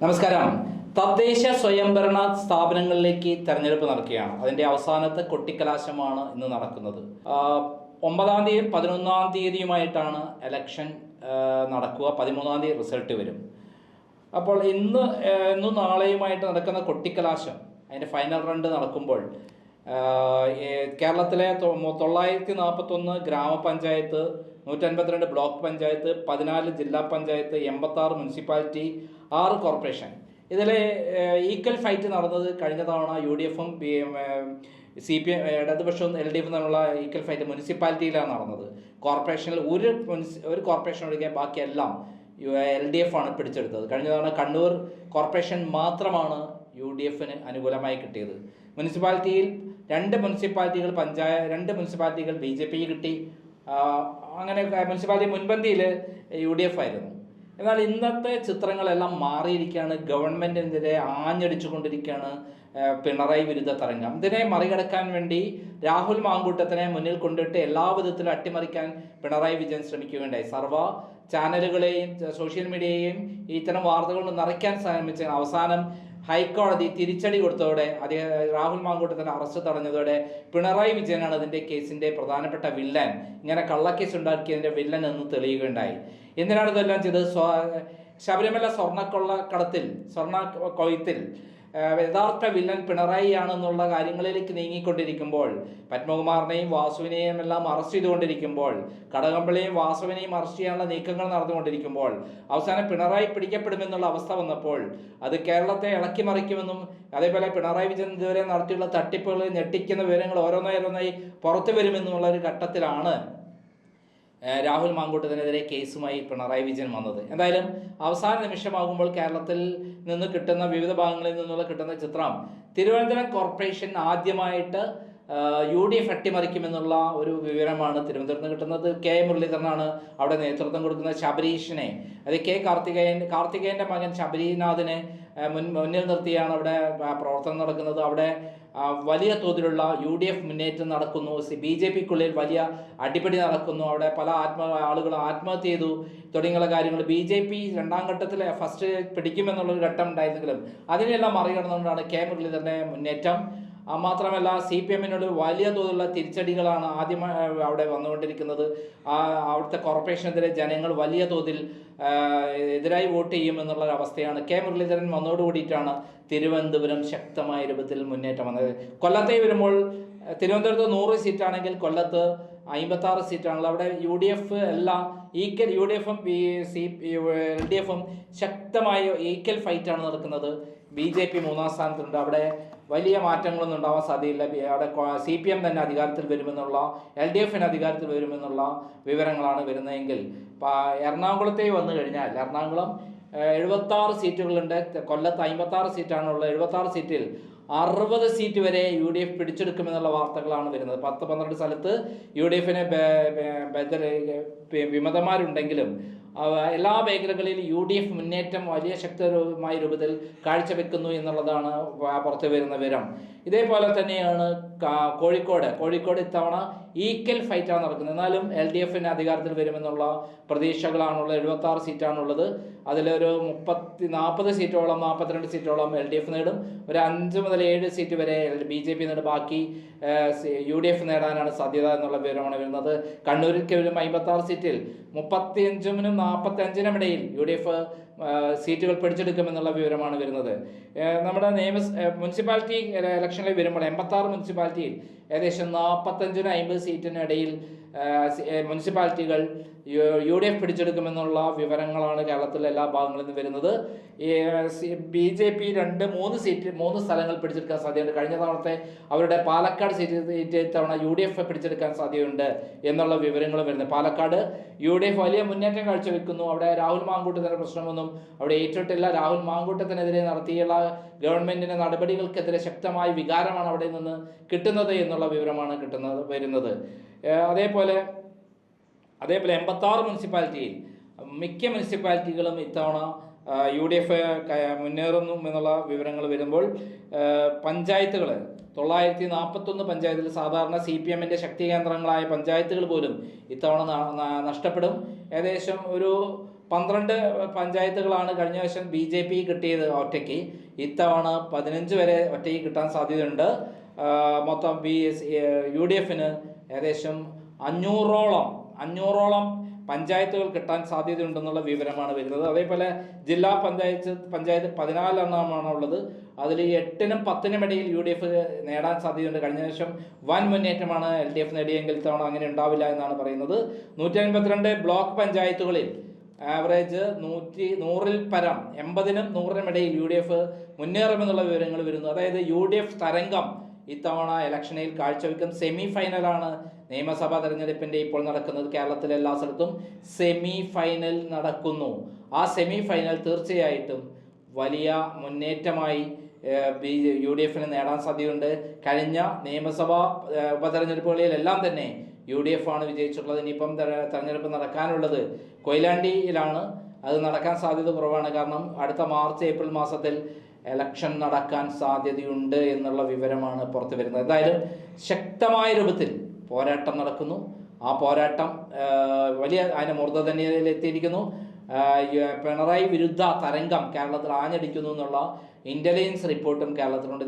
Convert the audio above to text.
നമസ്കാരം. തദ്ദേശ സ്വയംഭരണ സ്ഥാപനങ്ങളിലേക്ക് തെരഞ്ഞെടുപ്പ് നടക്കുകയാണ്. അതിന്റെ അവസാനത്തെ കൊട്ടിക്കലാശമാണ് ഇന്ന് നടക്കുന്നത്. ഒമ്പതാം തീയതി പതിനൊന്നാം തീയതിയുമായിട്ടാണ് എലക്ഷൻ നടക്കുക. പതിമൂന്നാം തീയതി റിസൾട്ട് വരും. അപ്പോൾ ഇന്ന് ഇന്നും നാളെയുമായിട്ട് നടക്കുന്ന കൊട്ടിക്കലാശം അതിന്റെ ഫൈനൽ റണ്ട് നടക്കുമ്പോൾ കേരളത്തിലെ തൊള്ളായിരത്തി നാൽപ്പത്തൊന്ന് ഗ്രാമപഞ്ചായത്ത് നൂറ്റൻപത്തിരണ്ട് ബ്ലോക്ക് പഞ്ചായത്ത് പതിനാല് ജില്ലാ പഞ്ചായത്ത് എൺപത്താറ് മുനിസിപ്പാലിറ്റി ആറ് കോർപ്പറേഷൻ. ഇതിലെ ഈക്വൽ ഫൈറ്റ് നടന്നത് കഴിഞ്ഞ തവണ യു ഡി എഫും സി പി എം ഇടതുപക്ഷവും എൽ ഡി എഫും തമ്മിലുള്ള ഈക്വൽ ഫൈറ്റ് മുനിസിപ്പാലിറ്റിയിലാണ് നടന്നത്. കോർപ്പറേഷനിൽ ഒരു ഒരു കോർപ്പറേഷൻ ഒഴികെ ബാക്കിയെല്ലാം എൽ ഡി എഫ് ആണ് പിടിച്ചെടുത്തത്. കഴിഞ്ഞ തവണ കണ്ണൂർ കോർപ്പറേഷൻ മാത്രമാണ് യു ഡി എഫിന് അനുകൂലമായി കിട്ടിയത്. മുനിസിപ്പാലിറ്റിയിൽ രണ്ട് മുനിസിപ്പാലിറ്റികൾ പഞ്ചായത്ത് രണ്ട് മുനിസിപ്പാലിറ്റികൾ ബി ജെ പിക്ക് കിട്ടി അങ്ങനെ മുനിസിപ്പാലിറ്റി മുൻപന്തിയിൽ യു ഡി എഫ് ആയിരുന്നു. എന്നാൽ ഇന്നത്തെ ചിത്രങ്ങളെല്ലാം മാറിയിരിക്കുകയാണ്. ഗവൺമെന്റിനെതിരെ ആഞ്ഞടിച്ചുകൊണ്ടിരിക്കുകയാണ് പിണറായി വിരുദ്ധ തരംഗം. ഇതിനെ മറികടക്കാൻ വേണ്ടി രാഹുൽ മാങ്കൂട്ടത്തിനെ മുന്നിൽ കൊണ്ടിട്ട് എല്ലാ വിധത്തിലും അട്ടിമറിക്കാൻ പിണറായി വിജയൻ ശ്രമിക്കുകയുണ്ടായി. സർവ ചാനലുകളെയും സോഷ്യൽ മീഡിയയെയും ഇത്തരം വാർത്തകൾ നിറയ്ക്കാൻ ശ്രമിച്ച അവസാനം ഹൈക്കോടതി തിരിച്ചടി കൊടുത്തതോടെ അദ്ദേഹം രാഹുൽ മാങ്കൂട്ടത്തിന് അറസ്റ്റ് തടഞ്ഞതോടെ പിണറായി വിജയനാണ് അതിന്റെ കേസിന്റെ പ്രധാനപ്പെട്ട വില്ലൻ. ഇങ്ങനെ കള്ളക്കേസ് ഉണ്ടാക്കിയതിന്റെ വില്ലൻ എന്ന് തെളിയുകയുണ്ടായി. എന്തിനാണ് ഇതെല്ലാം ചെയ്തത്? ശബരിമല സ്വർണക്കൊള്ള കടത്തിൽ സ്വർണ കൊയ്ത്തിൽ യഥാർത്ഥ വില്ലൻ പിണറായി ആണെന്നുള്ള കാര്യങ്ങളിലേക്ക് നീങ്ങിക്കൊണ്ടിരിക്കുമ്പോൾ പത്മകുമാറിനെയും വാസുവിനെയും എല്ലാം അറസ്റ്റ് ചെയ്തുകൊണ്ടിരിക്കുമ്പോൾ കടകമ്പളിയും വാസുവിനെയും അറസ്റ്റ് ചെയ്യാനുള്ള നീക്കങ്ങൾ നടന്നുകൊണ്ടിരിക്കുമ്പോൾ അവസാനം പിണറായി പിടിക്കപ്പെടുമെന്നുള്ള അവസ്ഥ വന്നപ്പോൾ അത് കേരളത്തെ ഇളക്കി മറിക്കുമെന്നും അതേപോലെ പിണറായി വിജയൻ ഇതുവരെ നടത്തിയുള്ള തട്ടിപ്പുകൾ ഞെട്ടിക്കുന്ന വിവരങ്ങൾ ഓരോന്നായി പുറത്തു വരുമെന്നുള്ള ഒരു ഘട്ടത്തിലാണ് രാഹുൽ മാങ്കൂട്ടത്തിനെതിരെ കേസുമായി പിണറായി വിജയൻ വന്നത്. എന്തായാലും അവസാന നിമിഷമാകുമ്പോൾ കേരളത്തിൽ നിന്ന് കിട്ടുന്ന വിവിധ ഭാഗങ്ങളിൽ നിന്നുള്ള കിട്ടുന്ന ചിത്രം തിരുവനന്തപുരം കോർപ്പറേഷൻ ആദ്യമായിട്ട് യു ഡി എഫ് അട്ടിമറിക്കുമെന്നുള്ള ഒരു വിവരമാണ് തിരുവനന്തപുരത്ത് കിട്ടുന്നത്. കെ മുരളീധരനാണ് അവിടെ നേതൃത്വം കൊടുക്കുന്ന ശബരീഷിനെ. അത് കെ കാർത്തികേയൻ കാർത്തികേയന്റെ മകൻ ശബരീനാഥിനെ മുൻ മുന്നിൽ നിർത്തിയാണ് അവിടെ പ്രവർത്തനം നടക്കുന്നത്. അവിടെ വലിയ തോതിലുള്ള യു ഡി എഫ് മുന്നേറ്റം നടക്കുന്നു. ബി ജെ പിക്കുള്ളിൽ വലിയ അടിപിടി നടക്കുന്നു. അവിടെ പല ആത്മ ആളുകൾ ആത്മഹത്യ ചെയ്തു. തുടങ്ങിയുള്ള കാര്യങ്ങൾ ബി ജെ പി രണ്ടാം ഘട്ടത്തിൽ ഫസ്റ്റ് പിടിക്കുമെന്നുള്ളൊരു ഘട്ടം ഉണ്ടായിരുന്നെങ്കിലും അതിനെല്ലാം മറികടന്നുകൊണ്ടാണ് കെ മുരളീധരന്റെ മുന്നേറ്റം. മാത്രമല്ല സി പി എമ്മിനോട് വലിയ തോതിലുള്ള തിരിച്ചടികളാണ് ആദ്യമായി അവിടെ വന്നുകൊണ്ടിരിക്കുന്നത്. ആ അവിടുത്തെ കോർപ്പറേഷനെതിരെ ജനങ്ങൾ വലിയ തോതിൽ എതിരായി വോട്ട് ചെയ്യും അവസ്ഥയാണ്. കെ മുരളീധരൻ വന്നതോടുകൂടിയിട്ടാണ് തിരുവനന്തപുരം ശക്തമായ രൂപത്തിൽ മുന്നേറ്റം വന്നത്. കൊല്ലത്തെ വരുമ്പോൾ തിരുവനന്തപുരത്ത് നൂറ് സീറ്റാണെങ്കിൽ കൊല്ലത്ത് അമ്പത്താറ് സീറ്റാണല്ലോ അവിടെ യു ഡി എഫ് എല്ലാം ഈക്വൽ യു ഡി എഫും ബി സി എൽ ഡി എഫും ശക്തമായ ഈക്വൽ ഫൈറ്റാണ് നടക്കുന്നത്. ബി ജെ പി മൂന്നാം സ്ഥാനത്തുണ്ട്. അവിടെ വലിയ മാറ്റങ്ങളൊന്നും ഉണ്ടാവാൻ സാധ്യതയില്ല. അവിടെ സി പി എം തന്നെ അധികാരത്തിൽ വരുമെന്നുള്ള എൽ ഡി എഫിന് അധികാരത്തിൽ വരുമെന്നുള്ള വിവരങ്ങളാണ് വരുന്നതെങ്കിൽ എറണാകുളത്തേക്ക് വന്നു കഴിഞ്ഞാൽ എറണാകുളം എഴുപത്താറ് സീറ്റുകളുണ്ട്. കൊല്ലത്ത് അമ്പത്താറ് സീറ്റാണുള്ളത്. എഴുപത്താറ് സീറ്റിൽ അറുപത് സീറ്റ് വരെ യു ഡി എഫ് പിടിച്ചെടുക്കുമെന്നുള്ള വാർത്തകളാണ് വരുന്നത്. പത്ത് പന്ത്രണ്ട് സ്ഥലത്ത് യു ഡി എഫിന് വിമതന്മാരുണ്ടെങ്കിലും എല്ലാ മേഖലകളിലും യു ഡി എഫ് മുന്നേറ്റം വലിയ ശക്തമായ രൂപത്തിൽ കാഴ്ചവെക്കുന്നു എന്നുള്ളതാണ് പുറത്തു വരുന്ന വിവരം. ഇതേപോലെ തന്നെയാണ് കോഴിക്കോട്. കോഴിക്കോട് ഇത്തവണ ഈക്വൽ ഫൈറ്റാണ് നടക്കുന്നത്. എന്നാലും എൽ ഡി എഫിന് അധികാരത്തിൽ വരുമെന്നുള്ള പ്രതീക്ഷകളാണുള്ളത്. എഴുപത്തി ആറ് സീറ്റാണുള്ളത്. അതിലൊരു മുപ്പത്തി നാൽപ്പത് സീറ്റോളം നാൽപ്പത്തിരണ്ട് സീറ്റോളം എൽ ഡി എഫ് നേടും. ഒരു അഞ്ച് മുതൽ ഏഴ് സീറ്റ് വരെ ബി ജെ പി നേട്. ബാക്കി യു ഡി എഫ് നേടാനാണ് സാധ്യത എന്നുള്ള വിവരമാണ് വരുന്നത്. കണ്ണൂരിൽ കേവലം അമ്പത്തി ആറ് സീറ്റിൽ മുപ്പത്തി അഞ്ചിനും നാൽപ്പത്തി അഞ്ചിനും ഇടയിൽ യു ഡി എഫ് സീറ്റുകൾ പിടിച്ചെടുക്കുമെന്നുള്ള വിവരമാണ് വരുന്നത്. നമ്മുടെ നിയമ മുനിസിപ്പാലിറ്റി ഇലക്ഷനിൽ വരുമ്പോൾ എൺപത്താറ് മുനിസിപ്പാലിറ്റിയിൽ ഏകദേശം നാൽപ്പത്തഞ്ചിനും അമ്പത് സീറ്റിനും ഇടയിൽ ഏഹ് സി- ഏഹ് മുനിസിപ്പാലിറ്റികൾ യു- ഡി എഫ് പിടിച്ചെടുക്കുമെന്നുള്ള വിവരങ്ങളാണ് കേരളത്തിലെ എല്ലാ ഭാഗങ്ങളിൽ നിന്ന് വരുന്നത്. ബി ജെ പി രണ്ട് മൂന്ന് സീറ്റ് മൂന്ന് സ്ഥലങ്ങൾ പിടിച്ചെടുക്കാൻ സാധ്യതയുണ്ട്. കഴിഞ്ഞ തവണത്തെ അവരുടെ പാലക്കാട് സീറ്റ് സീറ്റ് തവണ യു ഡി എഫ് പിടിച്ചെടുക്കാൻ സാധ്യതയുണ്ട് എന്നുള്ള വിവരങ്ങൾ വരുന്നത് പാലക്കാട് യു ഡി എഫ് വലിയ മുന്നേറ്റം കാഴ്ചവെക്കുന്നു. അവിടെ രാഹുൽ മാങ്കൂട്ടത്തിന്റെ പ്രശ്നമൊന്നും അവിടെ ഏറ്റിട്ടില്ല. രാഹുൽ മാങ്കൂട്ടത്തിനെതിരെ നടത്തിയുള്ള ഗവൺമെന്റിന്റെ നടപടികൾക്കെതിരെ ശക്തമായ വികാരമാണ് അവിടെ നിന്ന് കിട്ടുന്നത് എന്നുള്ള വിവരമാണ് കിട്ടുന്നത് വരുന്നത്. ഏഹ് അതേപോലെ അതേപോലെ എൺപത്താറ് മുനിസിപ്പാലിറ്റിയിൽ മിക്ക മുനിസിപ്പാലിറ്റികളും ഇത്തവണ യു ഡി എഫ് മുന്നേറുന്നു എന്നുള്ള വിവരങ്ങൾ വരുമ്പോൾ പഞ്ചായത്തുകൾ തൊള്ളായിരത്തി നാൽപ്പത്തൊന്ന് പഞ്ചായത്തിൽ സാധാരണ സി പി എമ്മിന്റെ ശക്തി കേന്ദ്രങ്ങളായ പഞ്ചായത്തുകൾ പോലും ഇത്തവണ നഷ്ടപ്പെടും. ഏകദേശം ഒരു പന്ത്രണ്ട് പഞ്ചായത്തുകളാണ് കഴിഞ്ഞ വർഷം ബി ജെ പി കിട്ടിയത് ഒറ്റയ്ക്ക്. ഇത്തവണ പതിനഞ്ച് വരെ ഒറ്റയ്ക്ക് കിട്ടാൻ സാധ്യതയുണ്ട്. മൊത്തം ബി എസ് യു ഡി എഫിന് ഏകദേശം അഞ്ഞൂറോളം അഞ്ഞൂറോളം പഞ്ചായത്തുകൾ കിട്ടാൻ സാധ്യതയുണ്ടെന്നുള്ള വിവരമാണ് വരുന്നത്. അതേപോലെ ജില്ലാ പഞ്ചായത്ത് പഞ്ചായത്ത് പതിനാലെണ്ണമാണ് ഉള്ളത്. അതിൽ എട്ടിനും പത്തിനും ഇടയിൽ യു ഡി എഫ് നേടാൻ സാധ്യതയുണ്ട്. കഴിഞ്ഞ വർഷം വൻ മുന്നേറ്റമാണ് എൽ ഡി എഫ് നേടിയെങ്കിൽ തവണ അങ്ങനെ ഉണ്ടാവില്ല എന്നാണ് പറയുന്നത്. നൂറ്റി അൻപത്തിരണ്ട് ബ്ലോക്ക് പഞ്ചായത്തുകളിൽ ആവറേജ് നൂറ്റി നൂറിൽ പരം എൺപതിനും നൂറിനും ഇടയിൽ യു ഡി എഫ് മുന്നേറുമെന്നുള്ള വിവരങ്ങൾ വരുന്നു. അതായത് യു ഡി എഫ് തരംഗം ഇത്തവണ ഇലക്ഷനിൽ കാഴ്ചവെക്കും സെമി ഫൈനലാണ് നിയമസഭാ തെരഞ്ഞെടുപ്പിന്റെ ഇപ്പോൾ നടക്കുന്നത് കേരളത്തിലെ എല്ലാ സ്ഥലത്തും സെമി ഫൈനൽ നടക്കുന്നു. ആ സെമി ഫൈനൽ തീർച്ചയായിട്ടും വലിയ മുന്നേറ്റമായി ബി യു ഡി എഫിന് നേടാൻ സാധ്യതയുണ്ട്. കഴിഞ്ഞ നിയമസഭാ ഉപതെരഞ്ഞെടുപ്പുകളിലെല്ലാം തന്നെ യു ഡി എഫ് ആണ് വിജയിച്ചിട്ടുള്ളത്. ഇനിയിപ്പം തെര- തെരഞ്ഞെടുപ്പ് നടക്കാനുള്ളത് കൊയിലാണ്ടിയിലാണ്. അത് നടക്കാൻ സാധ്യത കുറവാണ്. കാരണം അടുത്ത മാർച്ച് ഏപ്രിൽ മാസത്തിൽ എലക്ഷൻ നടക്കാൻ സാധ്യതയുണ്ട് എന്നുള്ള വിവരമാണ് പുറത്തു വരുന്നത്. എന്തായാലും ശക്തമായ രൂപത്തിൽ പോരാട്ടം നടക്കുന്നു. ആ പോരാട്ടം വലിയ അതിന് മൂർധന്യതയിൽ എത്തിയിരിക്കുന്നു. പിണറായി വിരുദ്ധ തരംഗം കേരളത്തിൽ ആഞ്ഞടിക്കുന്നു എന്നുള്ള ഇന്റലിജൻസ് റിപ്പോർട്ടും കേരളത്തിലുണ്ട്.